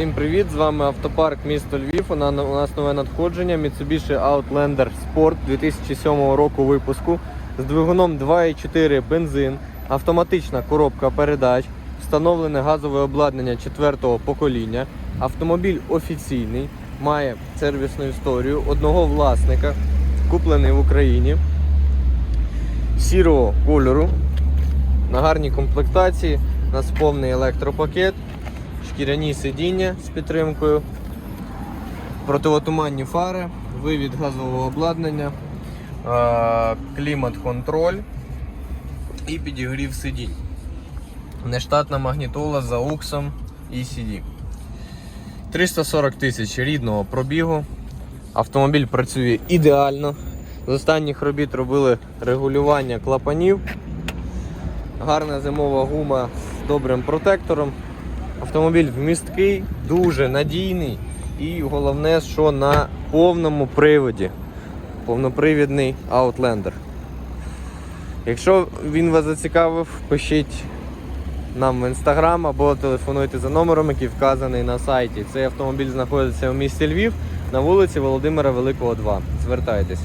Всім привіт! З вами автопарк місто Львів. У нас нове надходження Mitsubishi Outlander Sport 2007 року випуску з двигуном 2.4 бензин, автоматична коробка передач, встановлене газове обладнання 4-го покоління. Автомобіль офіційний, має сервісну історію одного власника, куплений в Україні сірого кольору. На гарній комплектації, у нас повний електропакет, шкіряні сидіння з підтримкою, противотуманні фари, вивід газового обладнання, клімат-контроль і підігрів сидінь. Нештатна магнітола за уксом і ECD. 340 тисяч рідного пробігу. Автомобіль працює ідеально. З останніх робіт робили регулювання клапанів. Гарна зимова гума з добрим протектором. Автомобіль вмісткий, дуже надійний і головне, що на повному приводі. Повнопривідний Outlander. Якщо він вас зацікавив, пишіть нам в інстаграм або телефонуйте за номером, який вказаний на сайті. Цей автомобіль знаходиться у місті Львів на вулиці Володимира Великого, 2. Звертайтесь.